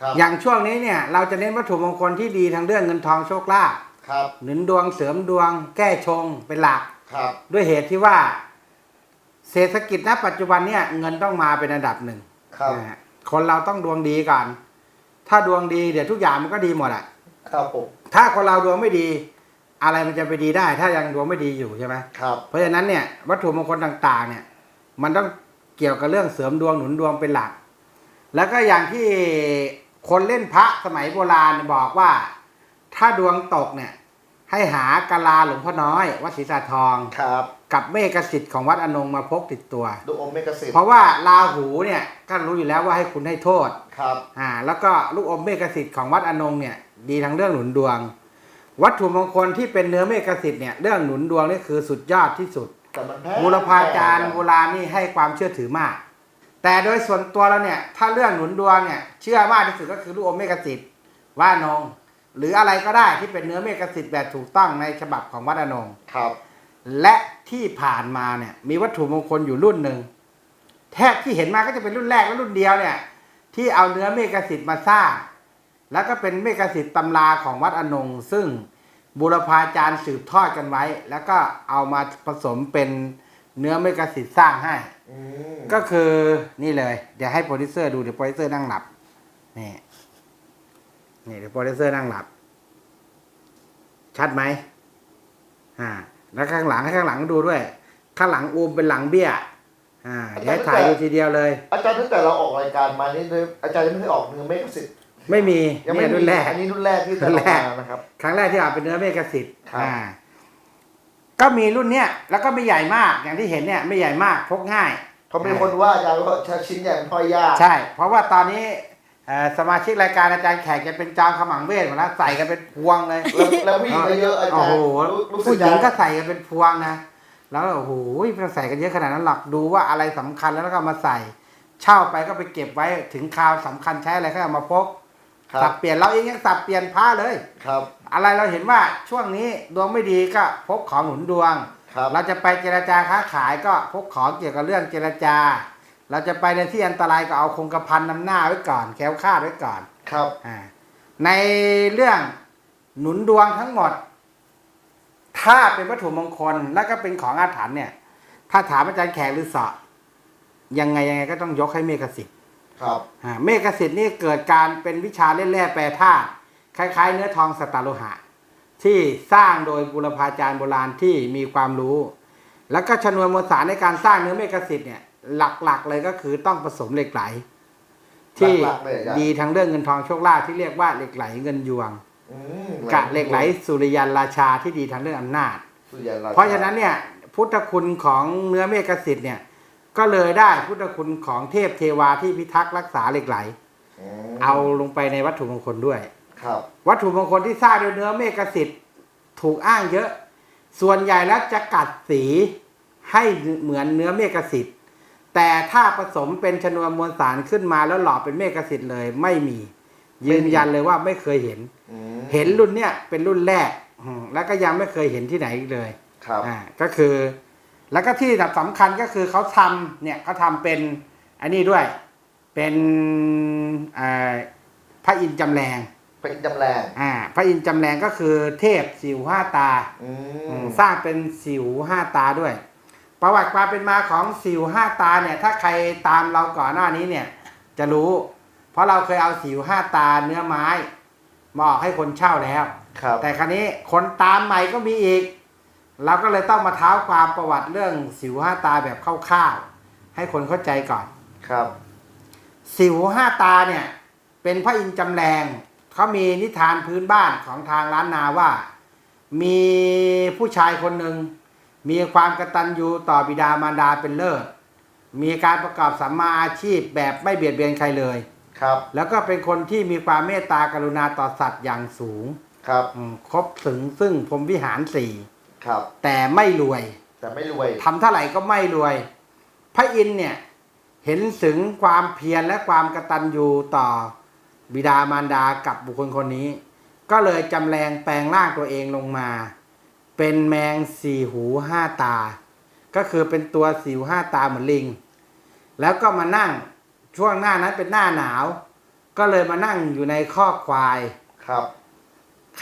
ครับอย่างช่วงนี้เนี่ยเราจะเน้นวัตถุมงคลที่ดีทางเรื่องเงินทองโชคลาภครับหนุนดวงเสริมดวง แก้ชงเป็นหลัก ครับด้วยเหตุที่ว่า เศรษฐกิจณปัจจุบันเนี่ยเงินต้องมาเป็นอันดับหนึ่งครับนะฮะคนเราต้องดวงดีก่อน ถ้าดวงดีเดี๋ยวทุกอย่างมันก็ดีหมดอะครับผมถ้าคนเราดวงไม่ดี อะไรมันจะไปดีได้ ถ้ายังดวงไม่ดีอยู่ใช่ไหมครับเพราะฉะนั้นเนี่ยวัตถุมงคลต่างๆ เนี่ย มันต้องเกี่ยวกับเรื่องเสริมดวงหนุนดวงเป็นหลัก แล้วก็อย่างที่ คนเล่นพระสมัยโบราณบอกว่า ถ้าดวงตกเนี่ย ให้หากะลาหลวงพ่อน้อย วัดศรีสาทอง ครับกับเมฆสิทธิ์ของวัดอนงมาพกติดตัว ดูอมเมกะสิทธิ์เพราะว่าราหูเนี่ยก็รู้อยู่แล้วว่าให้คุณให้โทษ ครับ อ่า แล้วก็ลูกอมเมฆสิทธิ์ของวัดอนงเนี่ย ดีทั้งเรื่องหนุนดวง วัตถุมงคลที่เป็นเนื้อเมฆสิทธิ์เนี่ยเรื่องหนุนดวงนี่คือสุดยอดที่สุดแต่มันแพ้บูรพาจารย์โบราณนี่ให้ความเชื่อถือมาก แต่โดยส่วนตัวเราเนี่ย ถ้าเรื่องหนุนดวงเนี่ย เชื่อมากที่สุดก็คือลูกอมเมฆสิทธิ์ว่านง หรืออะไรก็ได้ที่เป็นเนื้อเมฆสิทธิ์แบบถูกต้องในฉบับของวัดอนงครับ และที่ผ่านมาเนี่ย มีวัตถุมงคลอยู่รุ่นหนึ่งแทบที่เห็นมาก็จะเป็นรุ่นแรกและรุ่นเดียวเนี่ย ที่เอาเนื้อเมฆสิทธิ์มาสร้าง แล้วก็เป็นเมฆสิทธิ์ตำราของวัดอนง ซึ่งบูรพาจารย์สืบทอดกันไว้ แล้วก็เอามาผสมเป็น เนื้อเมฆสิทธิ์สร้างให้ อืมก็คือนี่เลย เดี๋ยวให้โปรดิวเซอร์ดูเดี๋ยวโปรดิวเซอร์นั่งหลับนี่นี่เดี๋ยวโปรดิวเซอร์นั่งหลับ ชัดไหมอ่า แล้วข้างหลังให้ข้างหลังดูด้วย ข้างหลังอูมเป็นหลังเบี้ย อ่า เดี๋ยวให้ถ่ายดูทีเดียวเลย อาจารย์ตั้งแต่เราออกรายการมานี่เลยอาจารย์ยังไม่เคยออกเนื้อเมกะสิทธิ์ไม่มียังไม่เนี่ยมีรุ่นแรก อันนี้รุ่นแรกที่จะรุ่อนอกแรกมานะครับ ครั้งแรกที่เอาเป็นเนื้อเมฆสิทธิ์ครับ อ่า ก็มีรุ่นเนี้ยแล้วก็ไม่ใหญ่มากอย่างที่เห็นเนี่ยไม่ใหญ่มากพกง่ายเขามีคนว่าอาจารย์ว่าใช้ชิ้นใหญ่เป็นพ่อยากใช่ เพราะว่าตอนนี้เอ่อสมาชิกรายการอาจารย์แขกจะเป็นจอมขมังเวทหมดแล้วใส่กันเป็นพวงเลย แล้วแล้วผู้หญิงก็เยอะอาจารย์โอ้โหรู้รู้สึผู้กหญิงก็ยังใส่กันเป็นพวงนะ แล้วโอ้โหไม่ใส่กันเยอะขนาดนั้นหรอกดูว่าอะไรสำคัญแล้วก็เอามาใส่ เช่าไปก็ไปเก็บไว้ถึงคราวสำคัญใช้อะไรก็เอามาพกครั สับบเปลี่ยนเราเองยังสับเปลี่ยนผ้าเลยครับ อะไรเราเห็นว่าช่วงนี้ดวงไม่ดีก็พกของหนุนดวงครับเราจะไปเจรจาค้าขายก็พกของเกี่ยวกับเรื่องเจรจา เราจะไปในที่อันตรายก็เอาคงกระพันนำหน้าไว้ก่อนแคล้วคลาดไว้ก่อนครับอาในเรื่องหนุนดวงทั้งหมด ถ้าเป็นวัตถุมงคลแล้วก็เป็นของอาถรรพ์เนี่ย ถ้าถามอาจารย์แขกหรือเสาะยังไงยังไงก็ต้องยกให้เมฆสิทธิ์ ครับอ่าเมฆสิทธิ์นี่เกิดการเป็นวิชาเล่นแร่แปรธาตุคล้าย ๆ เนื้อทองสตาร์โลหะ ที่สร้างโดยบุรพาจารย์โบราณที่มีความรู้ แล้วก็ชนวนมวลสารในการสร้างเนื้อเมฆสิทธิ์เนี่ยหลักๆเลยก็คือต้องผสมเหล็กไหล ที่หลักๆเลยอาจารย์ ดีทั้งเรื่องเงินทองโชคลาภที่เรียกว่าเหล็กไหลเงินยวงอืมกะเหล็กไหลสุริยันราชาที่ดีทั้งเรื่องอำนาจ สุริยันชเพราะฉะนั้นเนี่ยพุทธคุณของเนื้อเมฆสิทธิ์เนี่ย ก็เลยได้พุทธคุณของเทพเทวาที่พิทักษ์รักษาเหล็กไหล มเอาลงไปในวัตถุมงคลด้วย ครับ วัตถุมงคลที่สร้างด้วยเนื้อเมฆสิทธิ์ถูกอ้างเยอะ ส่วนใหญ่แล้วจะกัดสีให้เหมือนเนื้อเมฆสิทธิ์แต่ถ้าผสมเป็นชนวนมวลสารขึ้นมาแล้วหล่อเป็นเมฆสิทธิ์เลยไม่มี ยืนยันเลยว่าไม่เคยเห็น อืมเห็นรุ่นเนี้ยเป็นรุ่นแรกอืมแล้วก็ยังไม่เคยเห็นที่ไหนอีกเลยครับ อ่าก็คือ แล้วก็ที่สำคัญก็คือเขาทำเนี่ยเขาทำเป็นอันนี้ด้วย เป็นอ่าพระอินทร์จำแรงเป็นจำแรงอ่าพระอินทร์จำแรงก็คือเทพสิวห้าตาอือืมมสร้างเป็นสิวห้าตาด้วย ประวัติความเป็นมาของสิวห้าตาเนี่ย ถ้าใครตามเราก่อนหน้านี้เนี่ย จะรู้ เพราะเราเคยเอาสิวห้าตาเนื้อไม้มาออกให้คนเช่าแล้วครับแต่ครั้นี้คนตามใหม่ก็มีอีก เราก็เลยต้องมาเท้าความประวัติเรื่องสิวห้าตาแบบคร่าวๆให้คนเข้าใจก่อน ครับ สิวห้าตาเนี่ย เป็นพระอินทร์จำแรงเขามีนิทานพื้นบ้านของทางล้านนาว่า มีผู้ชายคนหนึ่งมีความกตัญญูต่อบิดามารดาเป็นเลิศ มีการประกอบสัมมาอาชีพแบบไม่เบียดเบียนใครเลย ครับ แล้วก็เป็นคนที่มีความเมตตากรุณาต่อสัตว์อย่างสูง ครับ อืมครบถึงซึ่งพรหมวิหารสี่ ครับ แต่ไม่รวย แต่ไม่รวยทำเท่าไหร่ก็ไม่รวย พระอินทร์เนี่ยเห็นถึงความเพียรและความกตัญญูต่อบิดามารดากับบุคคลคนนี้ ก็เลยจำแรงแปลงร่างตัวเองลงมา เป็นแมงสี่หูห้าตา ก็คือเป็นตัวสี่หูห้าตาเหมือนลิง แล้วก็มานั่งช่วงหน้านั้นเป็นหน้าหนาว ก็เลยมานั่งอยู่ในคอกควายครับ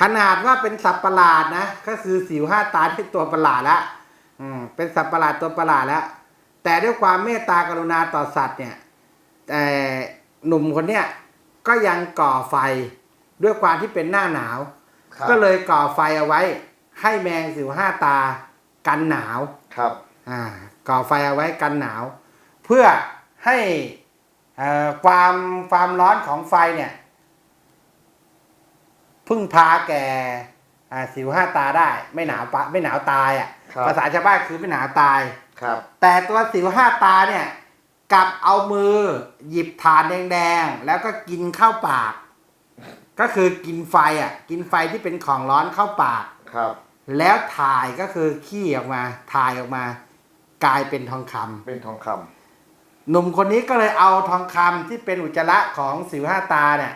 ขนาดว่าเป็นสัตว์ประหลาดนะ ก็คือสิวห้าตาที่ตัวประหลาดละอืมเป็นสัตว์ประหลาดตัวประหลาดแล้ว แต่ด้วยความเมตตากรุณาต่อสัตว์เนี่ยแต่หนุ่มคนเนี้ยก็ยังก่อไฟด้วยความที่เป็นหน้าหนาว ครับ ก็เลยก่อไฟเอาไว้ ให้แมงสิวห้าตากันหนาว ครับ อ่าก่อไฟเอาไว้กันหนาว เพื่อให้เอ่อความความร้อนของไฟเนี่ย พึ่งพาแก่อ่าสิวห้าตาได้ไม่หนาวปะไม่หนาวตายอะครับ ภาษาชาวบ้านคือไม่หนาวตาย ครับ แต่ตัวสิวห้าตาเนี่ยกลับเอามือหยิบถ่านแดงๆ แล้วก็กินเข้าปาก ก็คือกินไฟอะ กินไฟที่เป็นของร้อนเข้าปาก ครับ แล้วถ่ายก็คือขี้ออกมา ถ่ายออกมา กลายเป็นทองคำเป็นทองคำหนุ่มคนนี้ก็เลยเอาทองคำที่เป็นอุจจาระของสิวห้าตาเนี่ย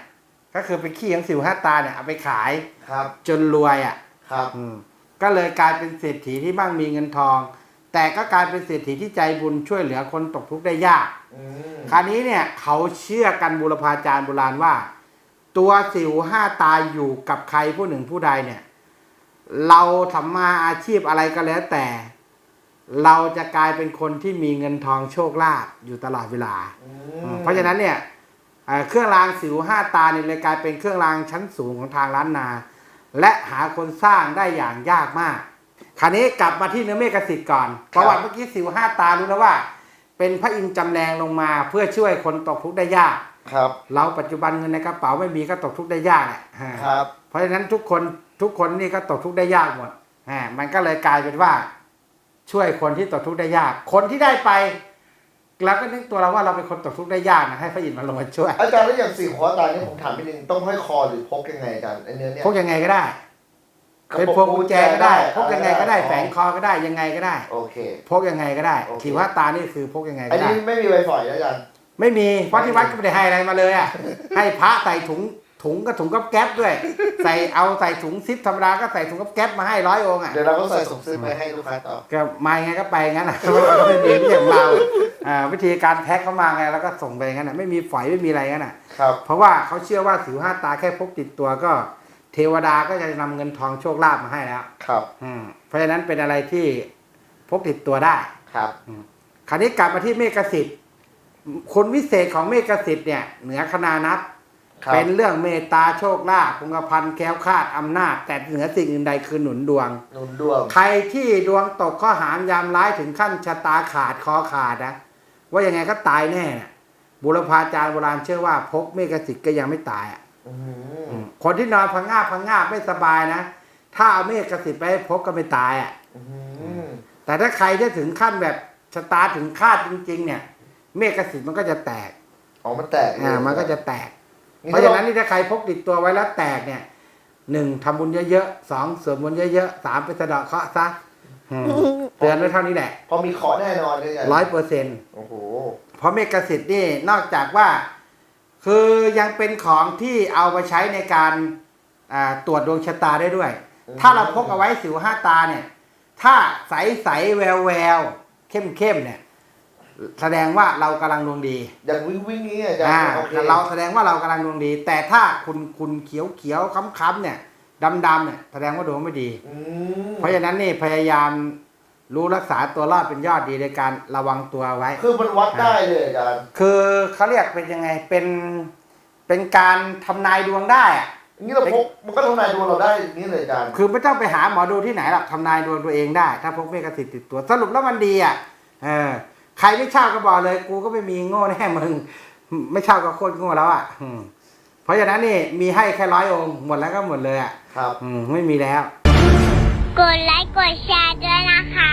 ก็คือเป็นขี้ของสิวห้าตาเนี่ยเอาไปขายครับจนรวยอะครับอืมก็เลยกลายเป็นเศรษฐีที่บ้างมีเงินทอง แต่ก็กลายเป็นเศรษฐีที่ใจบุญช่วยเหลือคนตกทุกข์ได้ยาก อืมคราวนี้เนี่ยเขาเชื่อกันบุรพาจารย์โบราณว่า ตัวสิวห้าตาอยู่กับใครผู้หนึ่งผู้ใดเนี่ย เราทำมาอาชีพอะไรก็แล้วแต่ เราจะกลายเป็นคนที่มีเงินทองโชคลาภอยู่ตลอดเวลา อือืมมเพราะฉะนั้นเนี่ย เอ่อเครื่องรางสิวห้าตาเนี่ยเลยกลายเป็นเครื่องรางชั้นสูงของทางล้านนา และหาคนสร้างได้อย่างยากมาก คราวนี้กลับมาที่เนื้อเมฆสิทธิ์ก่อนประวัติเมื่อกี้สิวห้าตารู้แล้วว่า เป็นพระอินทร์จำแรงลงมาเพื่อช่วยคนตกทุกข์ได้ยากครับ เราปัจจุบันเงินในกระเป๋าไม่มีก็ตกทุกข์ได้ยากแหละฮะครับ เพราะฉะนั้นทุกคนทุกคนนี่ก็ตกทุกข์ได้ยากหมดฮะมันก็เลยกลายเป็นว่า ช่วยคนที่ตกทุกข์ได้ยาก คนที่ได้ไป เราก็นึกตัวเราว่าเราเป็นคนตกทุกข์ได้ยากนะให้พระอินทร์มาลงมาช่วยอาจารย์แล้วอย่างสี่หัวตาเนี่ยผมถามนิดนึงต้องห้อยคอหรือพกยังไงอาจารย์ไอเนื้อเนี่ยพกยังไงก็ได้เป็นพวงกุญแจก็ได้พกยังไงก็ได้แฝงคอก็ได้ยังไงก็ได้โอเคพกยังไงก็ได้โอเคขีว่าตานี่คือพกยังไงอัก็นได้นี้ไม่มีไวไฟนะอาจารย์ไม่มีเพราะที่วัดก็ไม่ได้ให้อะไรมาเลยอะให้พระใส่ถุง ถุงก็ถุงกับแก๊ปด้วย ใส่เอาใส่ถุงซิปธรรมดาก็ใส่ถุงกับแก๊ปมาให้ร้อยองค์อะเดี๋ยวเราก็ใส่ส่งซื้อไปให้ลูกค้าต่อก็มายังไงก็ไปงั้นอะเราก็ไม่มีไม่อย่างเราอ่าวิธีการแพ็คเขามาไงแล้วก็ส่งไปงั้นอะไม่มีฝอยไม่มีอะไรงั้นอะครับเพราะว่าเขาเชื่อว่าสิวห้าตาแค่พกติดตัวก็ เทวดาก็จะนำเงินทองโชคลาภมาให้แล้วครับอืมเพราะฉะนั้นเป็นอะไรที่พกติดตัวได้ครับคราวนี้กลับมาที่เมฆสิทธิ์คนวิเศษของเมฆสิทธิ์เนี่ยเหนือคณานับ ครับเป็นเรื่องเมตตาโชคลาภคงกระพันแคล้วคลาดอำนาจ แต่เหนือสิ่งอื่นใดคือหนุนดวง หนุนดวง ใครที่ดวงตกข้อหามยามร้ายถึงขั้นชะตาขาดคอขาดนะว่ายังไงก็ตายแน่น่ะบุรพาจารย์โบราณเชื่อว่าพกเมฆสิทธิ์ก็ยังไม่ตายอะอืมคนที่นอนพังงาบพังงาบไม่สบายนะ ถ้าเอาเมฆสิทธิ์ไปให้พกก็ไม่ตายอะ อืมแต่ถ้าใครที่ถึงขั้นแบบชะตาถึงคาดจริง ๆ เนี่ย เมฆสิทธิ์มันก็จะแตกอ๋อมันแตกอ่ามันก็จะแตกนี่ เพราะฉะนั้นนี่ถ้าใครพกติดตัวไว้แล้วแตกเนี่ยหนึ่งทำบุญเยอะๆสองสวดมนต์เยอะๆสามไปสะเดาะเคราะห์ซะอืมเตือนไว้เท่านี้แหละพอมีขอแน่นอนเลยอาจารย์ร้อยเปอร์เซ็นต์ โอ้โห เพราะเมฆสิทธิ์นี่นอกจากว่า คือยังเป็นของที่เอาไปใช้ในการอ่าตรวจดวงชะตาได้ด้วยถ้าเราพกเอาไว้สิวห้าตาเนี่ย ถ้าใสใสๆแววแววเข้มเข้มๆเนี่ย แสดงว่าเรากำลังดวงดีอย่างวิ่งวิ่งนี้อาจารอ่าย์โอเคเราแสดงว่าเรากำลังดวงดี แต่ถ้าคุณคุณเขียวเขียวค้ำค้ำๆเนี่ยดำดำๆเนี่ยแสดงว่าดวงไม่ดี อืมเพราะฉะนั้นนี่พยายามรู้รักษาตัวรอดเป็นยอดดีในการระวังตัวไว้ คือมันวัดได้เลยอาจารย์คือเขาเรียกเป็นยังไงเป็นเป็นการทำนายดวงได้อะอย่างนี้เราพกมันก็ทำนายดวงเราได้อย่างนี้เลยอาจารย์คือไม่ต้องไปหาหมอดูที่ไหนหรอกทำนายดวงตัวเองได้ ถ้าพกเมฆสิทธิ์ติดตัวสรุปแล้วมันดีอะเออ ใครไม่เช่าก็บอกเลย กูก็ไม่มีโง่แน่มึง ไม่เช่าก็โคตรโง่แล้วอะอืมเพราะฉะนั้นนี่มีให้แค่ร้อยองค์หมดแล้วก็หมดเลยอะครับ อืมไม่มีแล้ว กดไลค์กดแชร์ด้วยนะคะ